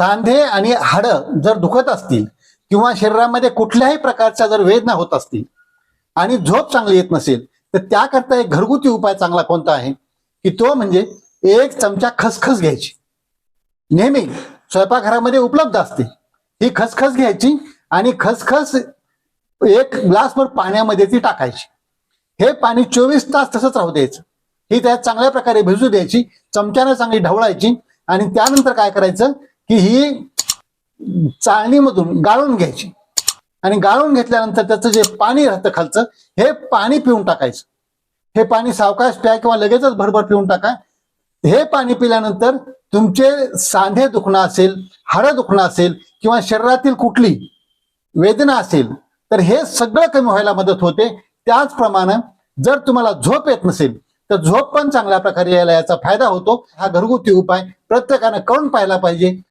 सांधे आणि हाडं जर दुखत असतील किंवा शरीरामध्ये कुठल्याही प्रकारच्या जर वेदना होत असतील आणि झोप चांगली येत नसेल तर त्याकरता एक घरगुती उपाय चांगला कोणता आहे? की तो म्हणजे एक चमचा खसखस घ्यायची. नेहमी स्वयंपाकघरामध्ये उपलब्ध असते. ही खसखस घ्यायची आणि खसखस एक ग्लासभर पाण्यामध्ये ती टाकायची. हे पाणी चोवीस तास तसंच राहू द्यायचं. ही त्यात चांगल्या प्रकारे भिजू द्यायची चमच्यानं चांगली ढवळायची आणि त्यानंतर काय करायचं? की ही चाळणीमधून गाळून घ्यायची. आणि गाळून घेतल्यानंतर त्याचं जे पाणी राहतं खालचं हे पाणी पिऊन टाकायचं. हे पाणी सावकाश प्या किंवा लगेचच भरभर पिऊन टाका. हे पाणी पिल्यानंतर तुमचे सांधे दुखणं असेल हाडं दुखणं असेल किंवा शरीरातील कुठली वेदना असेल तर हे सगळं कमी व्हायला मदत होते. त्याचप्रमाणे जर तुम्हाला झोप येत नसेल तर झोप पण चांगल्या प्रकारे यायला याचा फायदा होतो. हा घरगुती उपाय प्रत्येकानं करून पाहायला पाहिजे.